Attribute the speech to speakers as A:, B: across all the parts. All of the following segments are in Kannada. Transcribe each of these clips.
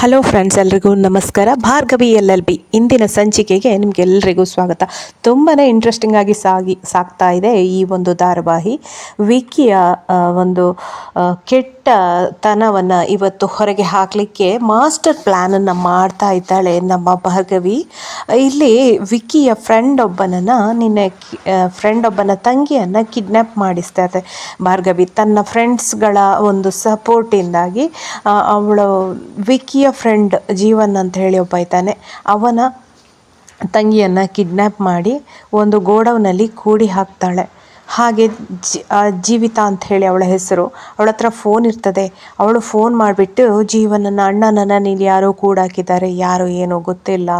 A: ಹಲೋ ಫ್ರೆಂಡ್ಸ್ ಎಲ್ರಿಗೂ ನಮಸ್ಕಾರ. Bhargavi L L B. ಇಂದಿನ ಸಂಚಿಕೆಗೆ ನಿಮಗೆಲ್ಲರಿಗೂ ಸ್ವಾಗತ. ತುಂಬಾ ಇಂಟ್ರೆಸ್ಟಿಂಗ್ ಆಗಿ ಸಾಗಿ, ಸಾಗ್ತಾ ಇದೆ ಈ ಒಂದು ಧಾರಾವಾಹಿ. ವಿಕಿಯ ಒಂದು ಕೆಟ್ಟ ತನವನ್ನು ಇವತ್ತು ಹೊರಗೆ ಹಾಕಲಿಕ್ಕೆ ಮಾಸ್ಟರ್ ಪ್ಲ್ಯಾನನ್ನು ಮಾಡ್ತಾ ಇದ್ದಾಳೆ ನಮ್ಮ ಭಾರ್ಗವಿ. ಇಲ್ಲಿ ವಿಕಿಯ ಫ್ರೆಂಡ್ ಒಬ್ಬನನ್ನು ನಿನ್ನೆ ಫ್ರೆಂಡ್ ಒಬ್ಬನ ತಂಗಿಯನ್ನು ಕಿಡ್ನ್ಯಾಪ್ ಮಾಡಿಸ್ತಾ ಇದೆ ಭಾರ್ಗವಿ, ತನ್ನ ಫ್ರೆಂಡ್ಸ್ಗಳ ಒಂದು ಸಪೋರ್ಟಿಂದಾಗಿ ಅವಳು ವಿಕಿಯ ಫ್ರೆಂಡ್ ಜೀವನ್ ಅಂತ ಹೇಳಿ ಒಬ್ಬ ಇದ್ದಾನೆ. ಅವನ ತಂಗಿಯನ್ನು ಕಿಡ್ನ್ಯಾಪ್ ಮಾಡಿ ಒಂದು ಗೋಡೌನಲ್ಲಿ ಕೂಡಿ ಹಾಕ್ತಾಳೆ. ಹಾಗೆ ಜೀವಿತ ಅಂತ ಹೇಳಿ ಅವಳ ಹೆಸರು. ಅವಳ ಹತ್ರ ಫೋನ್ ಇರ್ತದೆ. ಅವಳು ಫೋನ್ ಮಾಡಿಬಿಟ್ಟು ಜೀವನನ, ಅಣ್ಣನನ್ನು ನೀನು ಯಾರೋ ಕೂಡಾಕಿದ್ದಾರೆ, ಯಾರು ಏನೋ ಗೊತ್ತಿಲ್ಲ,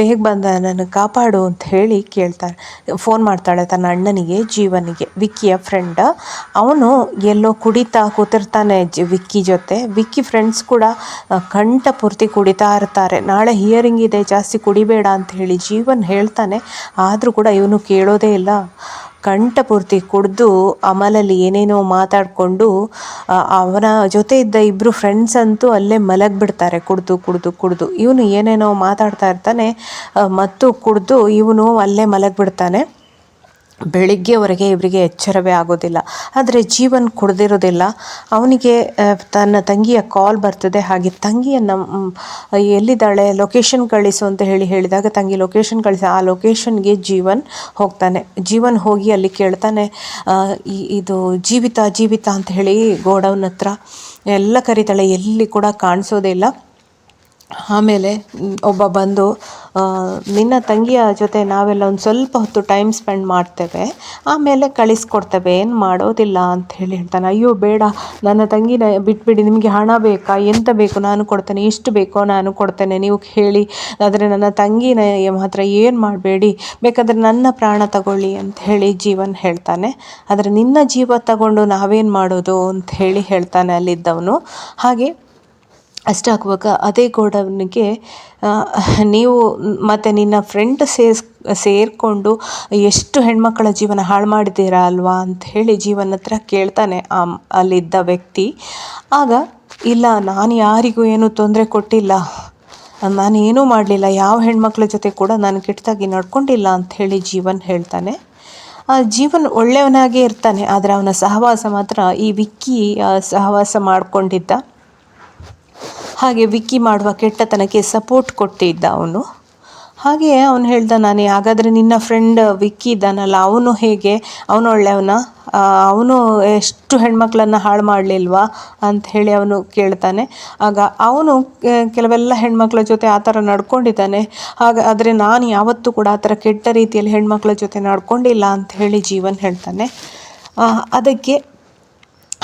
A: ಬೇಗ ಬಂದ ನನ್ನ ಕಾಪಾಡು ಅಂತ ಹೇಳಿ ಕೇಳ್ತಾಳೆ ಫೋನ್ ಮಾಡ್ತಾಳೆ ತನ್ನ ಅಣ್ಣನಿಗೆ, ಜೀವನಿಗೆ. ವಿಕ್ಕಿಯ ಫ್ರೆಂಡ್ ಅವನು ಎಲ್ಲೋ ಕುಡಿತಾ ಕೂತಿರ್ತಾನೆ ವಿಕ್ಕಿ ಜೊತೆ. ವಿಕ್ಕಿ ಫ್ರೆಂಡ್ಸ್ ಕೂಡ ಕಂಠ ಪೂರ್ತಿ ಕುಡಿತಾ ಇರ್ತಾರೆ. ನಾಳೆ ಹಿಯರಿಂಗ್ ಇದೆ, ಜಾಸ್ತಿ ಕುಡಿಬೇಡ ಅಂತ ಹೇಳಿ ಜೀವನ್ ಹೇಳ್ತಾನೆ. ಆದರೂ ಕೂಡ ಇವನು ಕೇಳೋದೇ ಇಲ್ಲ. ಕಂಠ ಪೂರ್ತಿ ಕುಡಿದು ಅಮಲಲ್ಲಿ ಏನೇನೋ ಮಾತಾಡಿಕೊಂಡು ಅವನ ಜೊತೆ ಇದ್ದ ಇಬ್ಬರು ಫ್ರೆಂಡ್ಸ್ ಅಂತೂ ಅಲ್ಲೇ ಮಲಗಿಬಿಡ್ತಾರೆ, ಕುಡಿದು ಕುಡಿದು ಕುಡಿದು. ಇವನು ಏನೇನೋ ಮಾತಾಡ್ತಾ ಇರ್ತಾನೆ ಮತ್ತು ಕುಡಿದು ಇವನು ಅಲ್ಲೇ ಮಲಗಿಬಿಡ್ತಾನೆ. ಬೆಳಿಗ್ಗೆವರೆಗೆ ಇವರಿಗೆ ಎಚ್ಚರವೇ ಆಗೋದಿಲ್ಲ. ಆದರೆ ಜೀವನ್ ಕುಡ್ದಿರೋದಿಲ್ಲ. ಅವನಿಗೆ ತನ್ನ ತಂಗಿಯ ಕಾಲ್ ಬರ್ತದೆ. ಹಾಗೆ ತಂಗಿಯನ್ನು ಎಲ್ಲಿದ್ದಾಳೆ ಲೊಕೇಶನ್ ಕಳಿಸು ಅಂತ ಹೇಳಿ ಹೇಳಿದಾಗ ತಂಗಿ ಲೊಕೇಶನ್ ಕಳಿಸಿ, ಆ ಲೊಕೇಶನ್ಗೆ ಜೀವನ್ ಹೋಗ್ತಾನೆ. ಜೀವನ್ ಹೋಗಿ ಅಲ್ಲಿ ಕೇಳ್ತಾನೆ ಇದು ಜೀವಿತ ಜೀವಿತ ಅಂತ ಹೇಳಿ ಗೋಡೌನ್ ಹತ್ರ ಎಲ್ಲ ಕರೀತಾಳೆ. ಎಲ್ಲಿ ಕೂಡ ಕಾಣಿಸೋದೇ ಇಲ್ಲ. ಆಮೇಲೆ ಒಬ್ಬ ಬಂದು ನಿನ್ನ ತಂಗಿಯ ಜೊತೆ ನಾವೆಲ್ಲ ಒಂದು ಸ್ವಲ್ಪ ಹೊತ್ತು ಟೈಮ್ ಸ್ಪೆಂಡ್ ಮಾಡ್ತೇವೆ, ಆಮೇಲೆ ಕಳಿಸ್ಕೊಡ್ತೇವೆ, ಏನು ಮಾಡೋದಿಲ್ಲ ಅಂತ ಹೇಳಿ ಹೇಳ್ತಾನೆ. ಅಯ್ಯೋ, ಬೇಡ, ನನ್ನ ತಂಗಿನ ಬಿಟ್ಬಿಡಿ, ನಿಮಗೆ ಹಣ ಬೇಕಾ, ಎಂತ ಬೇಕು, ನಾನು ಕೊಡ್ತೇನೆ ಎಷ್ಟು ಬೇಕೋ ನಾನು ಕೊಡ್ತೇನೆ, ನೀವು ಹೇಳಿ ಆದರೆ ನನ್ನ ತಂಗಿನ ಮಾತ್ರ ಏನು ಮಾಡಬೇಡಿ, ಬೇಕಾದರೆ ನನ್ನ ಪ್ರಾಣ ತಗೊಳ್ಳಿ ಅಂತ ಹೇಳಿ ಜೀವನ್ ಹೇಳ್ತಾನೆ. ಆದರೆ ನಿನ್ನ ಜೀವ ತಗೊಂಡು ನಾವೇನು ಮಾಡೋದು? ಅಂತ ಹೇಳಿ ಹೇಳ್ತಾನೆ ಅಲ್ಲಿದ್ದವನು. ಹಾಗೆ ಅಷ್ಟಾಗುವಾಗ ಅದೇ ಗೋಡೌನ್ಗೆ ನೀವು ಮತ್ತು ನಿನ್ನ ಫ್ರೆಂಡ್ ಸೇರ್ಸ್, ಸೇರಿಕೊಂಡು ಎಷ್ಟು ಹೆಣ್ಮಕ್ಕಳ ಜೀವನ ಹಾಳು ಮಾಡಿದ್ದೀರಾ ಅಲ್ವಾ ಅಂತ ಹೇಳಿ ಜೀವನ ಹತ್ರ ಕೇಳ್ತಾನೆ ಆ, ಅಲ್ಲಿದ್ದ ವ್ಯಕ್ತಿ. ಆಗ, ಇಲ್ಲ, ನಾನು ಯಾರಿಗೂ ಏನೂ ತೊಂದರೆ ಕೊಟ್ಟಿಲ್ಲ. ನಾನು ಏನೂ ಮಾಡಲಿಲ್ಲ. ಯಾವ ಹೆಣ್ಮಕ್ಳ ಜೊತೆ ಕೂಡ ನಾನು ಕೆಟ್ಟದಾಗಿ ನಡ್ಕೊಂಡಿಲ್ಲ ಅಂತ ಹೇಳಿ ಜೀವನ್ ಹೇಳ್ತಾನೆ. ಜೀವನ್ ಒಳ್ಳೆಯವನಾಗೇ ಇರ್ತಾನೆ, ಆದರೆ ಅವನ ಸಹವಾಸ ಮಾತ್ರ ಈ ವಿಕ್ಕಿ ಸಹವಾಸ ಮಾಡಿಕೊಂಡಿದ್ದ. ಹಾಗೆ ವಿಕ್ಕಿ ಮಾಡುವ ಕೆಟ್ಟತನಕ್ಕೆ ಸಪೋರ್ಟ್ ಕೊಟ್ಟಿದ್ದ ಅವನು. ಹಾಗೆ ಅವನು ಹೇಳ್ದ, ನಾನು, ಹಾಗಾದರೆ ನಿನ್ನ ಫ್ರೆಂಡ್ ವಿಕ್ಕಿ ಇದ್ದಾನಲ್ಲ, ಅವನು ಹೇಗೆ? ಅವನು ಒಳ್ಳೆಯವನ? ಅವನು ಎಷ್ಟು ಹೆಣ್ಮಕ್ಳನ್ನು ಹಾಳು ಮಾಡಲಿಲ್ವಾ? ಅಂತ ಹೇಳಿ ಅವನು ಕೇಳ್ತಾನೆ. ಆಗ ಅವನು ಕೆಲವೆಲ್ಲ ಹೆಣ್ಮಕ್ಳ ಜೊತೆ ಆ ಥರ ನಡ್ಕೊಂಡಿದ್ದಾನೆ. ಆಗ, ಆದರೆ ನಾನು ಯಾವತ್ತೂ ಕೂಡ ಆ ಥರ ಕೆಟ್ಟ ರೀತಿಯಲ್ಲಿ ಹೆಣ್ಮಕ್ಳ ಜೊತೆ ನಡ್ಕೊಂಡಿಲ್ಲ ಅಂತ ಹೇಳಿ ಜೀವನ್ ಹೇಳ್ತಾನೆ. ಅದಕ್ಕೆ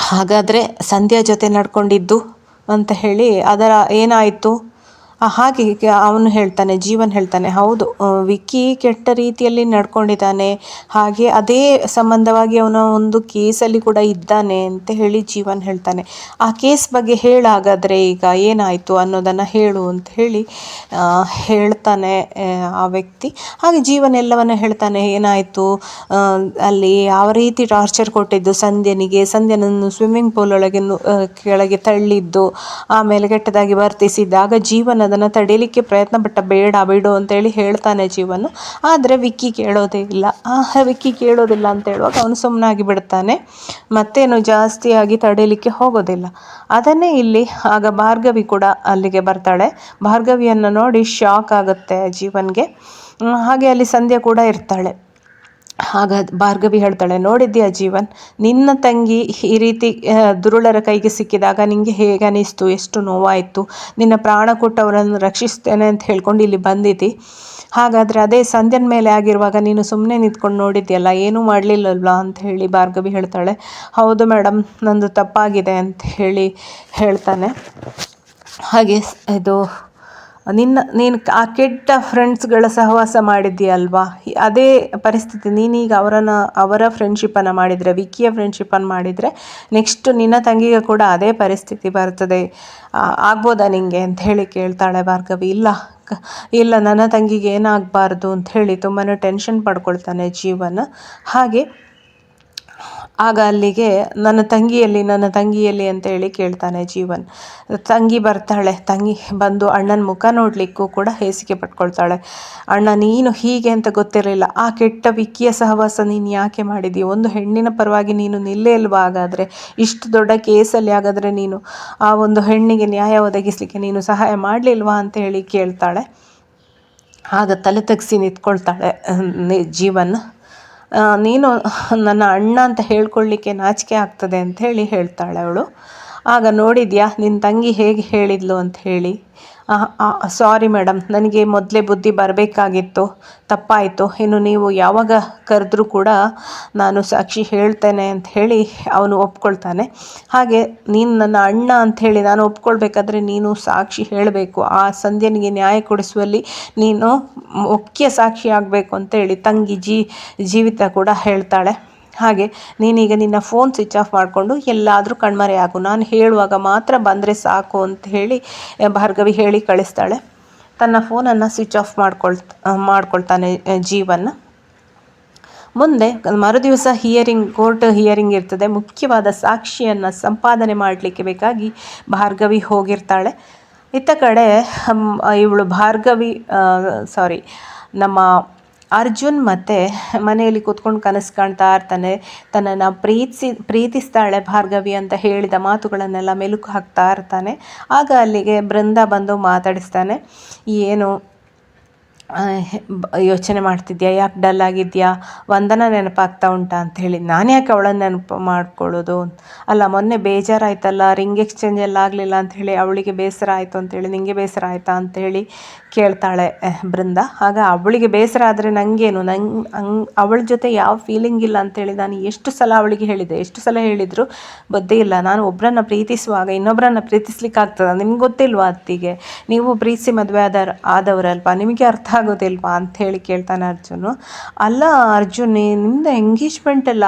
A: ಹಾಗಾದರೆ ಸಂಧ್ಯಾ ಜೊತೆ ನಡ್ಕೊಂಡಿದ್ದು ಅಂತ ಹೇಳಿ ಅದರ ಏನಾಯಿತು? ಹಾಗೆ ಅವನು ಹೇಳ್ತಾನೆ ಜೀವನ್ ಹೇಳ್ತಾನೆ ಹೌದು ವಿಕ್ಕಿ ಕೆಟ್ಟ ರೀತಿಯಲ್ಲಿ ನಡ್ಕೊಂಡಿದ್ದಾನೆ ಹಾಗೆ ಅದೇ ಸಂಬಂಧವಾಗಿ ಅವನ ಒಂದು ಕೇಸಲ್ಲಿ ಕೂಡ ಇದ್ದಾನೆ ಅಂತ ಹೇಳಿ ಜೀವನ್ ಹೇಳ್ತಾನೆ. ಆ ಕೇಸ್ ಬಗ್ಗೆ ಹೇಳಾಗಾದರೆ ಈಗ ಏನಾಯಿತು ಅನ್ನೋದನ್ನು ಹೇಳು ಅಂತ ಹೇಳಿ ಹೇಳ್ತಾನೆ ಆ, ವ್ಯಕ್ತಿ. ಹಾಗೆ ಜೀವನ್ ಎಲ್ಲವನ್ನ ಹೇಳ್ತಾನೆ ಏನಾಯಿತು ಅಲ್ಲಿ ಯಾವ ರೀತಿ ಟಾರ್ಚರ್ ಕೊಟ್ಟಿದ್ದು ಸಂಧ್ಯನಿಗೆ ಸಂಧ್ಯನನ್ನು ಸ್ವಿಮ್ಮಿಂಗ್ ಪೂಲ್ ಒಳಗೆ ಕೆಳಗೆ ತಳ್ಳಿದ್ದು ಆಮೇಲೆ ಕೆಟ್ಟದಾಗಿ ವರ್ತಿಸಿದ್ದಾಗ ಜೀವನ್ ಅದನ್ನು ತಡೀಲಿಕ್ಕೆ ಪ್ರಯತ್ನ ಪಟ್ಟ, ಬೇಡ ಬಿಡು ಅಂತೇಳಿ ಹೇಳ್ತಾನೆ ಜೀವನ. ಆದರೆ ವಿಕ್ಕಿ ಕೇಳೋದೇ ಇಲ್ಲ. ಆ, ವಿಕ್ಕಿ ಕೇಳೋದಿಲ್ಲ ಅಂತ ಹೇಳುವಾಗ ಅವನು ಸುಮ್ಮನಾಗಿ ಬಿಡ್ತಾನೆ. ಮತ್ತೇನು ಜಾಸ್ತಿಯಾಗಿ ತಡೀಲಿಕ್ಕೆ ಹೋಗೋದಿಲ್ಲ. ಅದನ್ನೇ ಇಲ್ಲಿ, ಆಗ ಭಾರ್ಗವಿ ಕೂಡ ಅಲ್ಲಿಗೆ ಬರ್ತಾಳೆ. ಭಾರ್ಗವಿಯನ್ನು ನೋಡಿ ಶಾಕ್ ಆಗುತ್ತೆ ಜೀವನ್ಗೆ. ಹಾಗೆ ಅಲ್ಲಿ ಸಂಧ್ಯಾ ಕೂಡ ಇರ್ತಾಳೆ. ಆಗ ಭಾರ್ಗವಿ ಹೇಳ್ತಾಳೆ, ನೋಡಿದ್ಯಾ ಜೀವನ್, ನಿನ್ನ ತಂಗಿ ಈ ರೀತಿ ದುರುಳರ ಕೈಗೆ ಸಿಕ್ಕಿದಾಗ ನಿಂಗೆ ಹೇಗೆ ಅನ್ನಿಸ್ತು ಎಷ್ಟು ನೋವಾಯಿತು? ನಿನ್ನ ಪ್ರಾಣ ಕೊಟ್ಟು ಅವರನ್ನು ರಕ್ಷಿಸ್ತೇನೆ ಅಂತ ಹೇಳ್ಕೊಂಡು ಇಲ್ಲಿ ಬಂದಿದ್ದಿ. ಹಾಗಾದರೆ ಅದೇ ಸಂಧ್ಯನ ಮೇಲೆ ಆಗಿರುವಾಗ ನೀನು ಸುಮ್ಮನೆ ನಿಂತ್ಕೊಂಡು ನೋಡಿದ್ಯಲ್ಲ, ಏನೂ ಮಾಡಲಿಲ್ಲಲ್ವ? ಅಂತ ಹೇಳಿ ಭಾರ್ಗವಿ ಹೇಳ್ತಾಳೆ. ಹೌದು ಮೇಡಮ್ ನಂದು ತಪ್ಪಾಗಿದೆ ಅಂತ ಹೇಳಿ ಹೇಳ್ತಾನೆ. ಹಾಗೆ ಇದು ನಿನ್ನ, ನೀನು ಆ ಕೆಟ್ಟ ಫ್ರೆಂಡ್ಸ್ಗಳ ಸಹವಾಸ ಮಾಡಿದ್ದೀಯಲ್ವಾ? ಅದೇ ಪರಿಸ್ಥಿತಿ, ನೀನೀಗ ಅವರನ್ನು, ಅವರ ಫ್ರೆಂಡ್ಶಿಪ್ಪನ್ನು ಮಾಡಿದರೆ, ವಿಕಿಯ ಫ್ರೆಂಡ್ಶಿಪ್ಪನ್ನು ಮಾಡಿದರೆ ನೆಕ್ಸ್ಟ್ ನಿನ್ನ ತಂಗಿಗೆ ಕೂಡ ಅದೇ ಪರಿಸ್ಥಿತಿ ಬರ್ತದೆ. ಆಗ್ಬೋದಾ ನಿಂಗೆ? ಅಂತ ಹೇಳಿ ಕೇಳ್ತಾಳೆ ಭಾರ್ಗವಿ. ಇಲ್ಲ ಇಲ್ಲ, ನನ್ನ ತಂಗಿಗೆ ಏನಾಗಬಾರ್ದು ಅಂತ ಹೇಳಿ ತುಂಬಾ ಟೆನ್ಷನ್ ಪಡ್ಕೊಳ್ತಾನೆ ಜೀವನ. ಹಾಗೆ ಆಗ ಅಲ್ಲಿಗೆ ನನ್ನ ತಂಗಿಯಲ್ಲಿ ನನ್ನ ತಂಗಿಯಲ್ಲಿ ಅಂತ ಹೇಳಿ ಕೇಳ್ತಾನೆ ಜೀವನ್. ತಂಗಿ ಬರ್ತಾಳೆ, ತಂಗಿ ಬಂದು ಅಣ್ಣನ ಮುಖ ನೋಡಲಿಕ್ಕೂ ಕೂಡ ಹೇಸಿಗೆ ಪಟ್ಕೊಳ್ತಾಳೆ. ಅಣ್ಣ, ನೀನು ಹೀಗೆ ಅಂತ ಗೊತ್ತಿರಲಿಲ್ಲ. ಆ ಕೆಟ್ಟ ವಿಕ್ಕಿಯ ಸಹವಾಸ ನೀನು ಯಾಕೆ ಮಾಡಿದೀಯ ಒಂದು ಹೆಣ್ಣಿನ ಪರವಾಗಿ ನೀನು ನಿಲ್ಲೇ ಇಲ್ವಾ ಹಾಗಾದರೆ? ಇಷ್ಟು ದೊಡ್ಡ ಕೇಸಲ್ಲಿ ಹಾಗಾದರೆ ನೀನು ಆ ಒಂದು ಹೆಣ್ಣಿಗೆ ನ್ಯಾಯ ಒದಗಿಸಲಿಕ್ಕೆ ನೀನು ಸಹಾಯ ಮಾಡಲಿಲ್ವಾ ಅಂತ ಹೇಳಿ ಕೇಳ್ತಾಳೆ. ಆಗ ತಲೆ ತಗ್ಸಿ ನಿಂತ್ಕೊಳ್ತಾಳೆ ಜೀವನ್. ನೀನು ನನ್ನ ಅಣ್ಣ ಅಂತ ಹೇಳ್ಕೊಳ್ಳಿಕ್ಕೆ ನಾಚಿಕೆ ಆಗ್ತದೆ ಅಂತ ಹೇಳಿ ಹೇಳ್ತಾಳೆ ಅವಳು. ಆಗ ನೋಡಿದ್ಯಾ ನಿನ್ನ ತಂಗಿ ಹೇಗೆ ಹೇಳಿದ್ಲು ಅಂತ ಹೇಳಿ. ಸಾರಿ ಮೇಡಮ್ ನನಗೆ ಮೊದಲೇ ಬುದ್ಧಿ ಬರಬೇಕಾಗಿತ್ತು, ತಪ್ಪಾಯಿತು. ಇನ್ನು ನೀವು ಯಾವಾಗ ಕರೆದ್ರೂ ಕೂಡ ನಾನು ಸಾಕ್ಷಿ ಹೇಳ್ತೇನೆ ಅಂತ ಹೇಳಿ ಅವನು ಒಪ್ಕೊಳ್ತಾನೆ. ಹಾಗೆ ನೀನು ನನ್ನ ಅಣ್ಣ ಅಂತ ಹೇಳಿ ನಾನು ಒಪ್ಕೊಳ್ಬೇಕಾದ್ರೆ ನೀನು ಸಾಕ್ಷಿ ಹೇಳಬೇಕು. ಆ ಸಂಧ್ಯನಿಗೆ ನ್ಯಾಯ ಕೊಡಿಸುವಲ್ಲಿ ನೀನು ಮುಖ್ಯ ಸಾಕ್ಷಿ ಆಗಬೇಕು ಅಂತ ಹೇಳಿ ತಂಗಿ ಜೀ, ಜೀವಿತ ಕೂಡ ಹೇಳ್ತಾಳೆ. ಹಾಗೆ ನೀನೀಗ ನಿನ್ನ ಫೋನ್ ಸ್ವಿಚ್ ಆಫ್ ಮಾಡಿಕೊಂಡು ಎಲ್ಲಾದರೂ ಕಣ್ಮರೆ ಆಗು. ನಾನು ಹೇಳುವಾಗ ಮಾತ್ರ ಬಂದರೆ ಸಾಕು ಅಂತ ಹೇಳಿ ಭಾರ್ಗವಿ ಹೇಳಿ ಕಳಿಸ್ತಾಳೆ. ತನ್ನ ಫೋನನ್ನು ಸ್ವಿಚ್ ಆಫ್ ಮಾಡ್ಕೊಳ್ ಮಾಡ್ಕೊಳ್ತಾನೆ ಜೀವನ ಮುಂದೆ ಮರುದಿವಸ ಹಿಯರಿಂಗ್ ಕೋರ್ಟ್ ಹಿಯರಿಂಗ್ ಇರ್ತದೆ. ಮುಖ್ಯವಾದ ಸಾಕ್ಷಿಯನ್ನು ಸಂಪಾದನೆ ಮಾಡಲಿಕ್ಕೆ ಬೇಕಾಗಿ ಭಾರ್ಗವಿ ಹೋಗಿರ್ತಾಳೆ. ಇತ್ತ ಕಡೆ ಇವಳು ಭಾರ್ಗವಿ ಸಾರಿ ನಮ್ಮ ಅರ್ಜುನ್ ಮತ್ತೆ ಮನೆಯಲ್ಲಿ ಕೂತ್ಕೊಂಡು ಕನಸು ಕಾಣ್ತಾ ಇರ್ತಾನೆ. ತನ್ನನ್ನು ಪ್ರೀತಿಸಿ ಪ್ರೀತಿಸ್ತಾಳೆ ಭಾರ್ಗವಿ ಅಂತ ಹೇಳಿದ ಮಾತುಗಳನ್ನೆಲ್ಲ ಮೆಲುಕು ಹಾಕ್ತಾ ಇರ್ತಾನೆ. ಆಗ ಅಲ್ಲಿಗೆ ಬೃಂದ ಬಂದು ಮಾತಾಡಿಸ್ತಾನೆ. ಏನು ಯೋಚನೆ ಮಾಡ್ತಿದ್ಯಾ? ಯಾಕೆ ಡಲ್ ಆಗಿದ್ಯಾ? ವಂದನ ನೆನಪಾಗ್ತಾ ಉಂಟಾ ಅಂತ ಹೇಳಿ. ನಾನು ಯಾಕೆ ಅವಳನ್ನು ನೆನಪು ಮಾಡ್ಕೊಳ್ಳೋದು? ಅಲ್ಲ, ಮೊನ್ನೆ ಬೇಜಾರಾಯ್ತಲ್ಲ, ರಿಂಗ್ ಎಕ್ಸ್ಚೇಂಜ್ ಎಲ್ಲ ಆಗಲಿಲ್ಲ ಅಂತ ಹೇಳಿ, ಅವಳಿಗೆ ಬೇಸರ ಆಯಿತು ಅಂತೇಳಿ ನಿಂಗೆ ಬೇಸರ ಆಯಿತಾ ಅಂತೇಳಿ ಕೇಳ್ತಾಳೆ ಬೃಂದ. ಆಗ ಅವಳಿಗೆ ಬೇಸರ ಆದರೆ ನನಗೇನು ನಂಗೆ ಅವಳ ಜೊತೆ ಯಾವ ಫೀಲಿಂಗ್ ಇಲ್ಲ ಅಂತೇಳಿ ನಾನು ಎಷ್ಟು ಸಲ ಅವಳಿಗೆ ಹೇಳಿದೆ. ಎಷ್ಟು ಸಲ ಹೇಳಿದ್ರು ಬುದ್ಧಿ ಇಲ್ಲ, ನಾನು ಒಬ್ಬರನ್ನ ಪ್ರೀತಿಸುವಾಗ ಇನ್ನೊಬ್ಬರನ್ನ ಪ್ರೀತಿಸ್ಲಿಕ್ಕೆ ಆಗ್ತದ ನಿಮ್ಗೆ ಗೊತ್ತಿಲ್ವಾ ಅತ್ತಿಗೆ? ನೀವು ಪ್ರೀತಿಸಿ ಮದುವೆ ಆದ ಆದವರಲ್ವಾ? ನಿಮಗೆ ಅರ್ಥ ಆಗೋದಿಲ್ವಾ ಹೇಳಿ ಕೇಳ್ತಾನೆ ಅರ್ಜುನು. ಅಲ್ಲ ಅರ್ಜುನ್ ನಿಮ್ಮ ಎಂಗೇಜ್ಮೆಂಟ್ ಎಲ್ಲ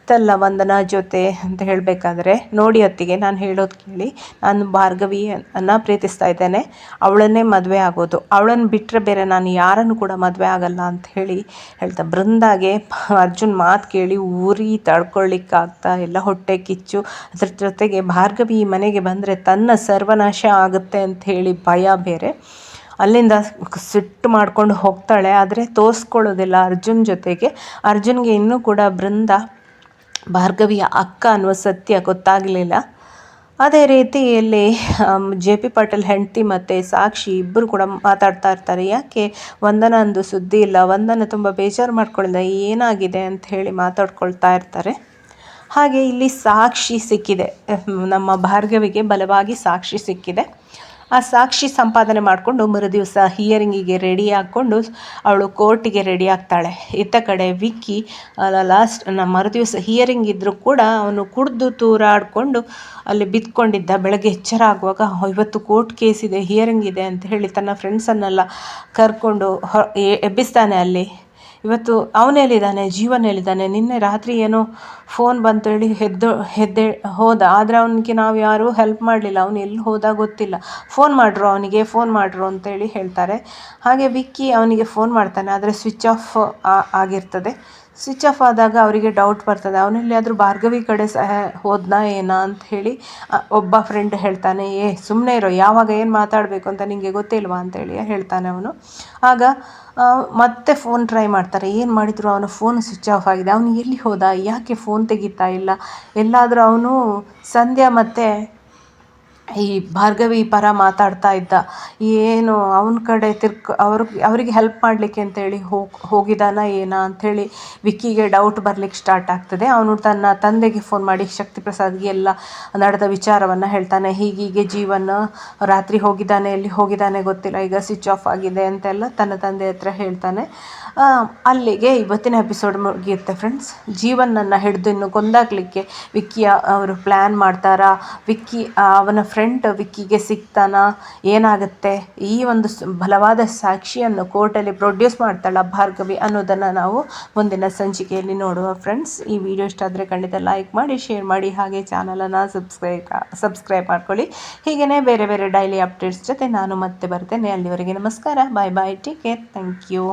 A: ಇತ್ತಲ್ಲ ವಂದನಾ ಜೊತೆ ಅಂತ ಹೇಳಬೇಕಾದ್ರೆ? ನೋಡಿ ಅತ್ತಿಗೆ, ನಾನು ಹೇಳೋದು ಕೇಳಿ. ನಾನು ಭಾರ್ಗವಿಯನ್ನು ಪ್ರೀತಿಸ್ತಾ ಇದ್ದೇನೆ. ಅವಳನ್ನೇ ಮದುವೆ ಆಗೋದು. ಅವಳನ್ನು ಬಿಟ್ಟರೆ ಬೇರೆ ನಾನು ಯಾರನ್ನು ಕೂಡ ಮದುವೆ ಆಗಲ್ಲ ಅಂತ ಹೇಳಿ ಹೇಳ್ತಾ, ಬೃಂದಾಗೆ ಅರ್ಜುನ್ ಮಾತು ಕೇಳಿ ಊರಿ ತಡ್ಕೊಳ್ಳಿಕ್ಕಾಗ್ತಾ ಎಲ್ಲ ಹೊಟ್ಟೆ ಕಿಚ್ಚು. ಅದ್ರ ಜೊತೆಗೆ ಭಾರ್ಗವಿ ಮನೆಗೆ ಬಂದರೆ ತನ್ನ ಸರ್ವನಾಶ ಆಗುತ್ತೆ ಅಂತ ಹೇಳಿ ಭಯ ಬೇರೆ. ಅಲ್ಲಿಂದ ಸಿಟ್ಟು ಮಾಡ್ಕೊಂಡು ಹೋಗ್ತಾಳೆ. ಆದರೆ ತೋರಿಸ್ಕೊಳ್ಳೋದಿಲ್ಲ ಅರ್ಜುನ್ ಜೊತೆಗೆ. ಅರ್ಜುನ್ಗೆ ಇನ್ನೂ ಕೂಡ ಬೃಂದ ಭಾರ್ಗವಿಯ ಅಕ್ಕ ಅನ್ನುವ ಸತ್ಯ ಗೊತ್ತಾಗಲಿಲ್ಲ. ಅದೇ ರೀತಿಯಲ್ಲಿ ಜೆ ಪಿ ಪಾಟೀಲ್ ಹೆಂಡತಿ ಮತ್ತು ಸಾಕ್ಷಿ ಇಬ್ಬರು ಕೂಡ ಮಾತಾಡ್ತಾ ಇರ್ತಾರೆ. ಯಾಕೆ? ವಂದನ ಅಂದು ಸುದ್ದಿ ಇಲ್ಲ. ವಂದನ ತುಂಬ ಬೇಜಾರು ಮಾಡ್ಕೊಳ್ಳಿಲ್ಲ ಏನಾಗಿದೆ ಅಂತ ಹೇಳಿ ಮಾತಾಡ್ಕೊಳ್ತಾ ಇರ್ತಾರೆ. ಹಾಗೆ ಇಲ್ಲಿ ಸಾಕ್ಷಿ ಸಿಕ್ಕಿದೆ. ನಮ್ಮ ಭಾರ್ಗವಿಗೆ ಬಲವಾಗಿ ಸಾಕ್ಷಿ ಸಿಕ್ಕಿದೆ. ಆ ಸಾಕ್ಷಿ ಸಂಪಾದನೆ ಮಾಡಿಕೊಂಡು ಮರುದಿವಸ ಹಿಯರಿಂಗಿಗೆ ರೆಡಿ ಹಾಕ್ಕೊಂಡು ಅವಳು ಕೋರ್ಟಿಗೆ ರೆಡಿ ಆಗ್ತಾಳೆ. ಇತ್ತ ಕಡೆ ವಿಕ್ಕಿ ಲಾಸ್ಟ್ ನಮ್ಮ ಮರುದಿವಸ ಹಿಯರಿಂಗ್ ಇದ್ದರೂ ಕೂಡ ಅವನು ಕುಡಿದು ತೂರಾಡಿಕೊಂಡು ಅಲ್ಲಿ ಬಿದ್ದುಕೊಂಡಿದ್ದ ಬೆಳಗ್ಗೆ ಎಚ್ಚರ ಆಗುವಾಗ ಇವತ್ತು ಕೋರ್ಟ್ ಕೇಸ್ ಇದೆ ಹಿಯರಿಂಗ್ ಇದೆ ಅಂತ ಹೇಳಿ ತನ್ನ ಫ್ರೆಂಡ್ಸನ್ನೆಲ್ಲ ಕರ್ಕೊಂಡು ಎಬ್ಬಿಸ್ತಾನೆ ಅಲ್ಲಿ. ಇವತ್ತು ಅವನೇಳಿದ್ದಾನೆ ಜೀವನ ಹೇಳಿದ್ದಾನೆ, ನಿನ್ನೆ ರಾತ್ರಿ ಏನೋ ಫೋನ್ ಬಂತೇಳಿ ಹೇಳಿ ಎದ್ದು ಎದ್ದೆ ಹೋದ. ಆದರೆ ಅವನಿಗೆ ನಾವು ಯಾರೂ ಹೆಲ್ಪ್ ಮಾಡಲಿಲ್ಲ. ಅವನು ಎಲ್ಲಿ ಹೋದ ಗೊತ್ತಿಲ್ಲ. ಫೋನ್ ಮಾಡ್ರು ಅವನಿಗೆ ಫೋನ್ ಮಾಡ್ರು ಅಂತೇಳಿ ಹೇಳ್ತಾರೆ. ಹಾಗೆ ವಿಕ್ಕಿ ಅವನಿಗೆ ಫೋನ್ ಮಾಡ್ತಾನೆ. ಆದರೆ ಸ್ವಿಚ್ ಆಫ್ ಆಗಿರ್ತದೆ. ಸ್ವಿಚ್ ಆಫ್ ಆದಾಗ ಅವರಿಗೆ ಡೌಟ್ ಬರ್ತದೆ. ಅವನೆಲ್ಲಿಯಾದರೂ ಭಾರ್ಗವಿ ಕಡೆ ಸಹ ಹೋದ್ನಾ ಏನಾ ಅಂತ ಹೇಳಿ ಒಬ್ಬ ಫ್ರೆಂಡ್ ಹೇಳ್ತಾನೆ, ಏ ಸುಮ್ಮನೆ ಇರೋ. ಯಾವಾಗ ಏನು ಮಾತಾಡಬೇಕು ಅಂತ ನಿಮಗೆ ಗೊತ್ತಿಲ್ವಾ? ಅಂತೇಳಿ ಹೇಳ್ತಾನೆ ಅವನು. ಆಗ ಮತ್ತೆ ಫೋನ್ ಟ್ರೈ ಮಾಡ್ತಾರೆ, ಏನು ಮಾಡಿದ್ರು ಅವನ ಫೋನ್ ಸ್ವಿಚ್ ಆಫ್ ಆಗಿದೆ. ಅವನು ಎಲ್ಲಿ ಹೋದ, ಯಾಕೆ ಫೋನ್ ತೆಗಿತಾ ಇಲ್ಲ? ಎಲ್ಲಾದರೂ ಅವನು ಸಂಧ್ಯಾ ಮತ್ತು ಈ ಭಾರ್ಗವಿ ಪರ ಮಾತಾಡ್ತಾ ಇದ್ದ. ಏನು, ಅವನ ಕಡೆ ತಿರ್ಕ್, ಅವ್ರ, ಅವರಿಗೆ ಹೆಲ್ಪ್ ಮಾಡಲಿಕ್ಕೆ ಅಂತೇಳಿ ಹೋಗಿ ಹೋಗಿದ್ದಾನ ಏನಾ ಅಂಥೇಳಿ ವಿಕ್ಕಿಗೆ ಡೌಟ್ ಬರ್ಲಿಕ್ಕೆ ಸ್ಟಾರ್ಟ್ ಆಗ್ತದೆ. ಅವನು ತನ್ನ ತಂದೆಗೆ ಫೋನ್ ಮಾಡಿ, ಶಕ್ತಿ ಪ್ರಸಾದ್ಗೆ ಎಲ್ಲ ನಡೆದ ವಿಚಾರವನ್ನು ಹೇಳ್ತಾನೆ. ಹೀಗೀಗೆ ಜೀವನ ರಾತ್ರಿ ಹೋಗಿದ್ದಾನೆ, ಎಲ್ಲಿ ಹೋಗಿದ್ದಾನೆ ಗೊತ್ತಿಲ್ಲ. ಈಗ ಸ್ವಿಚ್ ಆಫ್ ಆಗಿದೆ ಅಂತೆಲ್ಲ ತನ್ನ ತಂದೆ ಹತ್ರ ಹೇಳ್ತಾನೆ. ಅಲ್ಲಿಗೆ ಇವತ್ತಿನ ಎಪಿಸೋಡ್ ಮುಗಿಯುತ್ತೆ ಫ್ರೆಂಡ್ಸ್ ಜೀವನನ್ನು ಹಿಡಿದು ಇನ್ನು ಕೊಂದಾಗಲಿಕ್ಕೆ ವಿಕ್ಕಿಯ ಅವರು ಪ್ಲ್ಯಾನ್ ಮಾಡ್ತಾರಾ? ವಿಕ್ಕಿ ಅವನ ಫ್ರೆಂಡ್ ವಿಕ್ಕಿಗೆ ಸಿಗ್ತಾನಾ? ಏನಾಗುತ್ತೆ? ಈ ಒಂದು ಬಲವಾದ ಸಾಕ್ಷಿಯನ್ನು ಕೋರ್ಟಲ್ಲಿ ಪ್ರೊಡ್ಯೂಸ್ ಮಾಡ್ತಾಳ ಭಾರ್ಗವಿ ಅನ್ನೋದನ್ನು ನಾವು ಮುಂದಿನ ಸಂಚಿಕೆಯಲ್ಲಿ ನೋಡುವ ಫ್ರೆಂಡ್ಸ್ ಈ ವಿಡಿಯೋ ಇಷ್ಟ ಆದರೆ ಖಂಡಿತ ಲೈಕ್ ಮಾಡಿ ಶೇರ್ ಮಾಡಿ, ಹಾಗೆ ಚಾನಲನ್ನು ಸಬ್ಸ್ಕ್ರೈಬ್ ಸಬ್ಸ್ಕ್ರೈಬ್ ಮಾಡ್ಕೊಳ್ಳಿ. ಹೀಗೆಯೇ ಬೇರೆ ಬೇರೆ ಡೈಲಿ ಅಪ್ಡೇಟ್ಸ್ ಜೊತೆ ನಾನು ಮತ್ತೆ ಬರ್ತೇನೆ. ಅಲ್ಲಿವರೆಗೆ ನಮಸ್ಕಾರ. Bye bye take care thank you